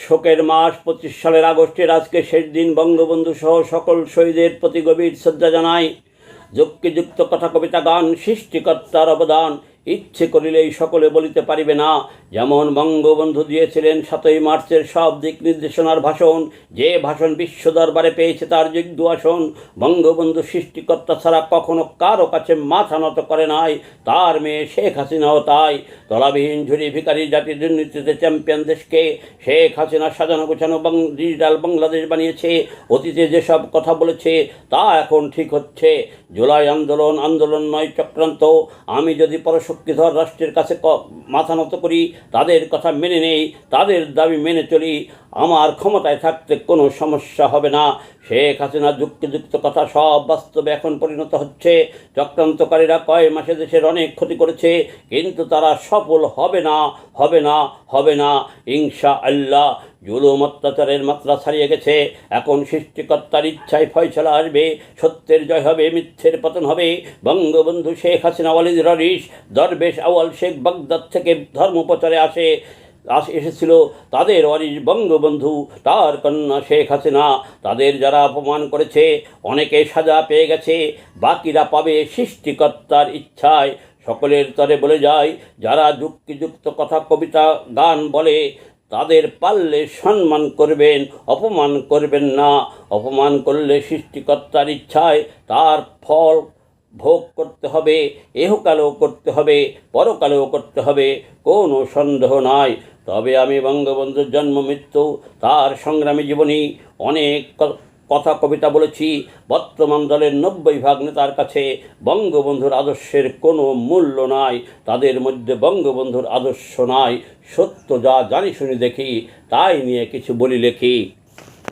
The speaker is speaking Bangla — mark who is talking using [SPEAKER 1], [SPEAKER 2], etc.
[SPEAKER 1] শোকের মাস পঁচিশ সালের আগস্টের আজকে শেষ দিন বঙ্গবন্ধু সহ সকল শহীদের প্রতি গভীর শ্রদ্ধা জানাই। যুক্তিযুক্ত কথা কবিতা গান, সৃষ্টিকর্তার অবদান ইচ্ছে করিলেই সকলে বলিতে পারিবে না। যেমন বঙ্গবন্ধু দিয়েছিলেন সাতই মার্চের সব দিক নির্দেশনার ভাষণ, যে ভাষণ বিশ্ব দরবারে পেয়েছে তার যোগ্য আসন। বঙ্গবন্ধু সৃষ্টিকর্তা ছাড়া কখনো কারও কাছে মাথা নত করে নাই। তার মেয়ে শেখ হাসিনাও তাই। তলাবিহীন ঝুড়ি ভিকারি জাতির দুর্নীতিতে চ্যাম্পিয়ন দেশকে শেখ হাসিনা সাজানো গোছানো ডিজিটাল বাংলাদেশ বানিয়েছে। অতীতে যেসব কথা বলেছে তা এখন ঠিক হচ্ছে। জুলাই আন্দোলন আন্দোলন নয় চক্রান্ত। আমি যদি পরশক্তিধর রাষ্ট্রের কাছে মাথা নত করি, তাদের কথা মেনে নেই, তাদের দাবি মেনে চলি, আমার ক্ষমতায় থাকতে কোনো সমস্যা হবে না। শেখ হাসিনা যুক্তিযুক্ত কথা সব বাস্তবে এখন পরিণত হচ্ছে। চক্রান্তকারীরা কয় মাসে দেশের অনেক ক্ষতি করেছে, কিন্তু তারা সফল হবে না হবে না হবে না। ইনশা আল্লাহ জুলুম অত্যাচারের মাত্রা ছাড়িয়ে গেছে। এখন সৃষ্টিকর্তার ইচ্ছায় ফয়সলা আসবে, সত্যের জয় হবে, মিথ্যের পতন হবে। বঙ্গবন্ধু শেখ হাসিনা, ওয়ালিদ ররিস দরবেশ আওয়াল শেখ বাগদাদ থেকে ধর্মপ্রচারে আসে এসেছিল তাদের অরিস বঙ্গবন্ধু, তার কন্যা শেখ হাসিনা। তাদের যারা অপমান করেছে, অনেকে সাজা পেয়ে গেছে। বাকিরা পাবে সৃষ্টিকর্তার ইচ্ছায়। সকলের তরে বলে যায়, যারা যুক্তিযুক্ত কথা, কবিতা, গান বলে তাদের পারলে সম্মান করবেন, অপমান করবেন না। অপমান করলে সৃষ্টিকর্তার ইচ্ছায় তার ফল ভোগ করতে হবে, এহকালেও করতে হবে, পরকালেও করতে হবে, কোনো সন্দেহ নাই। তবে আমি বঙ্গবন্ধুর জন্ম, মৃত্যু, তার সংগ্রামী জীবনী, অনেক কথা কবিতা বলেছি। বর্তমান দলের নব্বই ভাগ নেতার কাছে বঙ্গবন্ধুর আদর্শের কোনো মূল্য নাই। তাদের মধ্যে বঙ্গবন্ধুর আদর্শ নাই। সত্য যা জানি শুনি দেখি, তাই নিয়ে কিছু বলি লেখি।